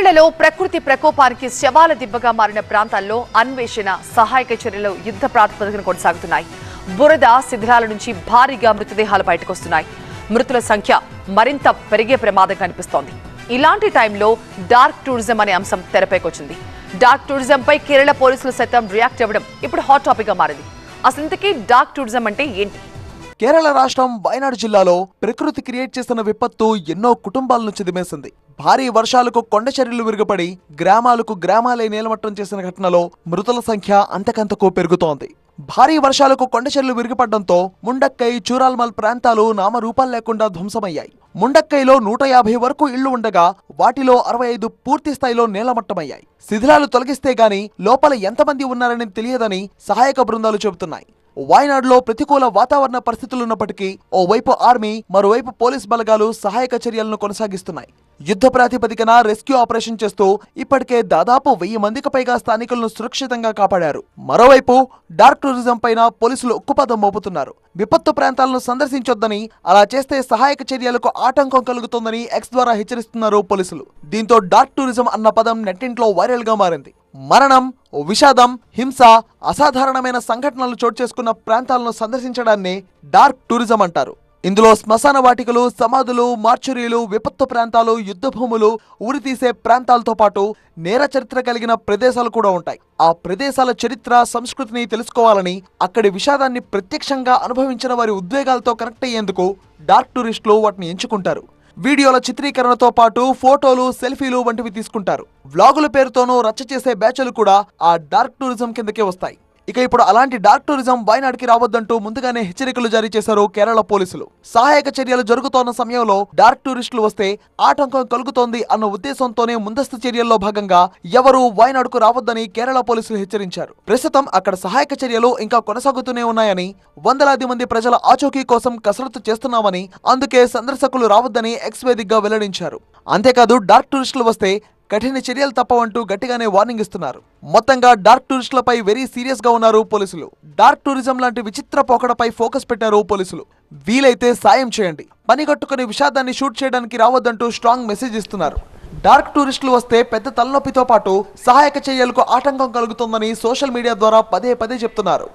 కేరళలో ప్రకృతి ప్రకోపానికి శవాల దిబ్బగా మారిన ప్రాంతాల్లో అన్వేషణ సహాయక చర్యలు యుద్ధ ప్రాతిపదికన కొనసాగుతున్నాయి. బురద శిథిలాల నుంచి భారీగా మృతదేహాలు బయటకొస్తున్నాయి. మృతుల సంఖ్య మరింత పెరిగే ప్రమాదం కనిపిస్తోంది. ఇలాంటి టైంలో డార్క్ టూరిజం అనే అంశం తెరపైకొచ్చింది. డార్క్ టూరిజం పై కేరళ పోలీసులు సైతం రియాక్ట్ అవ్వడం ఇప్పుడు హాట్ టాపిక్గా మారింది. అసలు ఇంతకీ డార్క్ టూరిజం అంటే ఏంటి? కేరళ రాష్ట్రం వయనాడు జిల్లాలో ప్రకృతి క్రియేట్ చేసిన విపత్తు ఎన్నో కుటుంబాలను చిదిమేసింది భారీ వర్షాలకు కొండ చర్యలు విరుగుపడి గ్రామాలకు గ్రామాలే నేలమట్టం చేసిన ఘటనలో మృతుల సంఖ్య అంతకంతకు పెరుగుతోంది. భారీ వర్షాలకు కొండచెర్లు విరిగిపడడంతో ముండక్కై చూరాల్మల్ ప్రాంతాలు నామరూపాలు లేకుండా ధ్వంసమయ్యాయి. ముండక్కైలో నూట యాభై వరకు ఇళ్ళు ఉండగా వాటిలో అరవై ఐదు పూర్తి స్థాయిలో నేలమట్టమయ్యాయి. శిథిలాలు తొలగిస్తే గాని లోపల ఎంతమంది ఉన్నారని తెలియదని సహాయక బృందాలు చెబుతున్నాయి. వాయనాడులో ప్రతికూల వాతావరణ పరిస్థితులున్నప్పటికీ ఓవైపు ఆర్మీ మరోవైపు పోలీస్ బలగాలు సహాయక చర్యలను కొనసాగిస్తున్నాయి. యుద్ధ ప్రాతిపదికన రెస్క్యూ ఆపరేషన్ చేస్తూ ఇప్పటికే దాదాపు వెయ్యి మందికి పైగా స్థానికులను సురక్షితంగా కాపాడారు. మరోవైపు డార్క్ టూరిజం పైన పోలీసులు ఉక్కుపదం మోపుతున్నారు. విపత్తు ప్రాంతాలను సందర్శించొద్దని అలా చేస్తే సహాయక చర్యలకు ఆటంకం కలుగుతోందని ఎక్స్ ద్వారా హెచ్చరిస్తున్నారు పోలీసులు. దీంతో డార్క్ టూరిజం అన్న పదం నెట్టింట్లో వైరల్గా మారింది. మరణం విషాదం హింస అసాధారణమైన సంఘటనలు చోటు చేసుకున్న ప్రాంతాలను సందర్శించడాన్ని డార్క్ టూరిజం అంటారు. ఇందులో శ్మశాన వాటికలు సమాధులు మార్చురీలు విపత్తు ప్రాంతాలు యుద్ధ భూములు ఉరితీసే ప్రాంతాలతో పాటు నేర చరిత్ర కలిగిన ప్రదేశాలు కూడా ఉంటాయి. ఆ ప్రదేశాల చరిత్ర సంస్కృతిని తెలుసుకోవాలని అక్కడి విషాదాన్ని ప్రత్యక్షంగా అనుభవించిన వారి ఉద్వేగాలతో కనెక్ట్ అయ్యేందుకు డార్క్ టూరిస్టులు వాటిని ఎంచుకుంటారు. వీడియోల చిత్రీకరణతో పాటు ఫోటోలు సెల్ఫీలు వంటివి తీసుకుంటారు. వ్లాగుల పేరుతోనూ రచ్చ చేసే బ్యాచ్లు కూడా ఆ డార్క్ టూరిజం కిందకే వస్తాయి. ఇక ఇప్పుడు అలాంటి డార్క్ టూరిజం వాయనాడుకి రావద్దంటూ ముందుగానే హెచ్చరికలు జారీ చేశారు కేరళ పోలీసులు. సహాయక చర్యలు జరుగుతోన్న సమయంలో డార్క్ టూరిస్టులు వస్తే ఆటంకం కలుగుతోంది అన్న ఉద్దేశంతోనే ముందస్తు చర్యల్లో భాగంగా ఎవరూ వాయనాడుకు రావద్దని కేరళ పోలీసులు హెచ్చరించారు. ప్రస్తుతం అక్కడ సహాయక చర్యలు ఇంకా కొనసాగుతూనే ఉన్నాయని వందలాది మంది ప్రజల ఆచూకీ కోసం కసరత్తు చేస్తున్నామని అందుకే సందర్శకులు రావద్దని ఎక్స్ వేదికగా వెల్లడించారు. అంతేకాదు డార్క్ టూరిస్టులు వస్తే కఠిన చర్యలు తప్పవంటూ గట్టిగానే వార్నింగ్ ఇస్తున్నారు. మొత్తంగా డార్క్ టూరిస్టులపై వెరీ సీరియస్గా ఉన్నారు పోలీసులు. డార్క్ టూరిజం లాంటి విచిత్ర పోకడపై ఫోకస్ పెట్టారు పోలీసులు. వీలైతే సాయం చేయండి. పని కట్టుకుని విషాదాన్ని షూట్ చేయడానికి రావద్దంటూ స్ట్రాంగ్ మెసేజ్ ఇస్తున్నారు. డార్క్ టూరిస్టులు వస్తే పెద్ద తలనొప్పితో పాటు సహాయక చర్యలకు ఆటంకం కలుగుతుందని సోషల్ మీడియా ద్వారా పదే పదే చెప్తున్నారు.